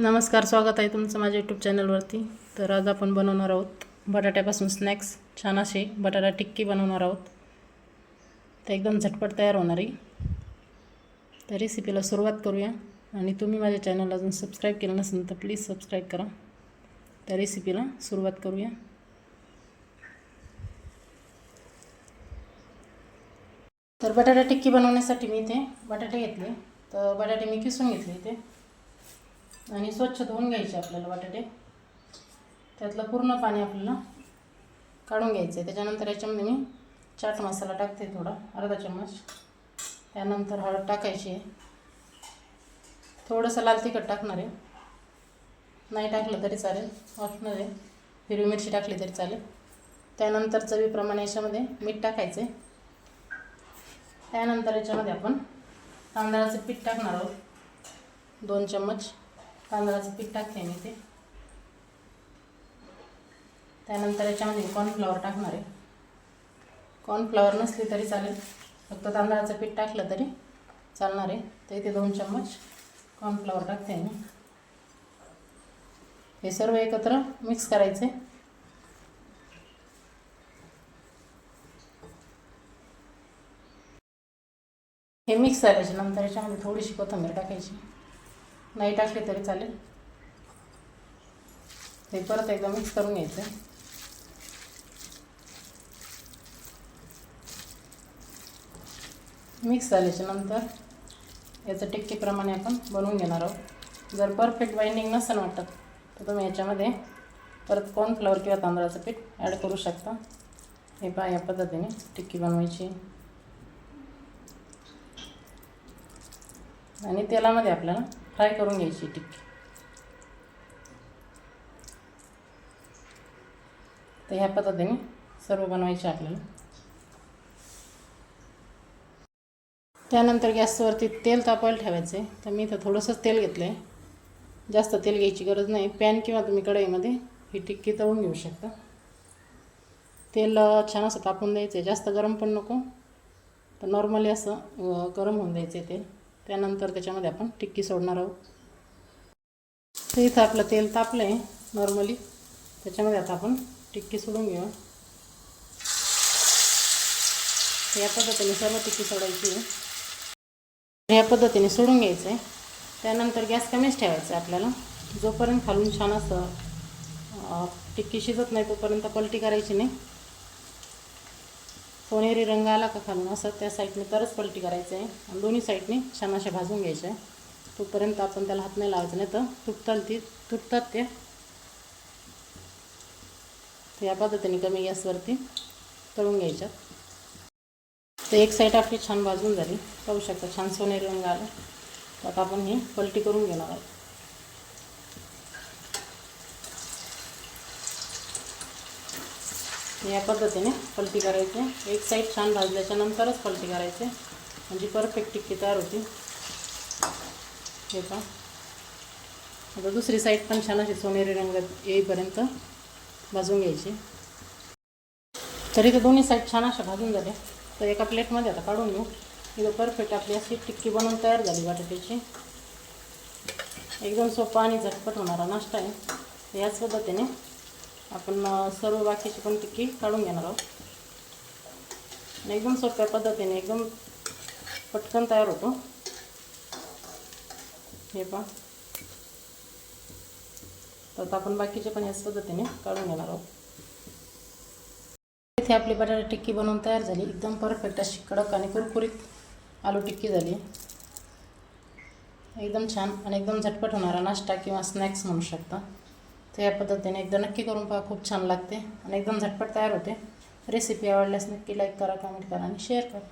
नमस्कार स्वागत आहे तुमचं माझ्या यूट्यूब चॅनलवरती तर आज आपण बनवणार आहोत बटाट्यापासून स्नॅक्स छान असे बटाटा टिक्की बनवणार आहोत. ते एकदम झटपट तयार होणार आहे. त्या रेसिपीला सुरुवात करूया. आणि तुम्ही माझ्या चॅनलला अजून सबस्क्राईब केलं नसेल तर प्लीज सबस्क्राईब करा. त्या रेसिपीला सुरुवात करूया. तर बटाटा टिक्की बनवण्यासाठी मी इथे बटाटे घेतले. तर बटाटे मी किसून घेतले इथे. आणि स्वच्छ धुवून घ्यायचे आपल्याला बटाटे. त्यातलं पूर्ण पाणी आपल्याला काढून घ्यायचं आहे त्याच्यानंतर याच्यामध्ये मी चाट मसाला टाकते थोडा अर्धा चम्मच. त्यानंतर हळद टाकायची. आहे थोडंसं लाल तिखट टाकणार आहे. नाही टाकलं तरी चालेल वाटणार आहे. हिरवी मिरची टाकली तरी चालेल. त्यानंतर चवीप्रमाणे याच्यामध्ये मीठ टाकायचं आहे त्यानंतर याच्यामध्ये आपण तांदळाचं पीठ टाकणार आहोत. दोन चम्मच. तांदळाचं पीठ टाकते मी ते. त्यानंतर याच्यामध्ये कॉर्नफ्लॉवर टाकणार आहे. कॉर्नफ्लॉवर नसली तरी चालेल. फक्त तांदळाचं पीठ टाकलं तरी चालणार आहे. तर इथे दोन चम्मच कॉर्नफ्लॉवर टाकते मी. हे सर्व एकत्र मिक्स करायचे. हे मिक्स झाल्याच्यानंतर याच्यामध्ये थोडीशी कोथिंबीर टाकायची. नाही टाकले तरी चालेल. हे परत एकदा मिक्स करून घ्यायचं. मिक्स झाल्याच्यानंतर याचं टिक्कीप्रमाणे आपण बनवून घेणार आहोत. जर परफेक्ट बाइंडिंग नसेल वाटत तर तुम्ही याच्यामध्ये परत कॉर्नफ्लॉवर किंवा तांदळाचं पीठ ॲड करू शकता. हे पहा या पद्धतीने टिक्की बनवायची. आणि तेलामध्ये आपल्याला फ्राय करून घ्यायची टिक्की तर ह्या पद्धतीने सर्व बनवायचे आपल्याला त्यानंतर गॅसवरती तेल तापायला ठेवायचं. आहे तर मी इथं थोडंसंच तेल घेतलं आहे जास्त तेल घ्यायची गरज नाही. पॅन किंवा तुम्ही कढईमध्ये ही टिक्की तळून घेऊ शकता. तेल छान असं तापून द्यायचं आहे जास्त गरम पण नको. तर नॉर्मली असं गरम होऊन द्यायचं आहे तेल. त्यानंतर त्याच्यामध्ये आपण टिक्की सोडणार आहोत. तर इथं आपलं तेल तापलं आहे नॉर्मली त्याच्यामध्ये आता आपण टिक्की सोडून घेऊ. या पद्धतीने सर्व टिक्की सोडायची आहे. या पद्धतीने सोडून घ्यायचं आहे त्यानंतर गॅस कमीच ठेवायचा आहे आपल्याला. जोपर्यंत खालून छान असं टिक्की शिजत नाही तोपर्यंत पलटी करायची नाही. सोनेरी रंग आला का खालून असं त्या साईडने तरच पलटी करायचं आहे. आणि दोन्ही साईडने छान अशा भाजून घ्यायचे आहे. तोपर्यंत आपण त्याला हात नाही लावायचं नाही तर तुटताल ती तुटतात ते. या पद्धतीने कमी गॅसवरती तळून घ्यायच्यात तर एक साईड आपली छान भाजून झाली. पाहू शकता छान सोनेरी रंग आला. तर आता आपण ही पलटी करून घेणार आहोत. या पद्धतीने पलटी करायची. एक साईड छान भाजल्याच्या नंतरच पलटी करायचे. म्हणजे परफेक्ट टिक्की तयार होती. हे का आता दुसरी साईड पण छान अशी सोनेरी रंग येईपर्यंत भाजून घ्यायची. तरी तर दोन्ही साईड छान अशा भाजून झाल्या. तर एका प्लेटमध्ये आता काढून घेऊ. इथं परफेक्ट आपली अशी टिक्की बनवून तयार झाली बटाट्याची एकदम सोपा आणि झटपट होणारा नाश्ता आहे. याच पद्धतीने आपण सर्व बाकीची पण टिक्की काढून घेणार आहोत. एकदम सोप्या पद्धतीने एकदम पटकन तयार होतो. हे पहा. तर आपण बाकीचे पण याच पद्धतीने काढून घेणार आहोत. इथे आपली बटाटा टिक्की बनवून तयार झाली. एकदम परफेक्ट अशी कडक आणि कुरकुरीत आलू टिक्की झाली. एकदम छान आणि एकदम झटपट होणारा नाश्ता किंवा स्नॅक्स म्हणू शकता. तर या पद्धतीने एकदा नक्की करून पहा खूप छान लागते आणि एकदम झटपट तयार होते. रेसिपी आवडल्यास नक्की लाईक करा कमेंट करा आणि शेअर करा.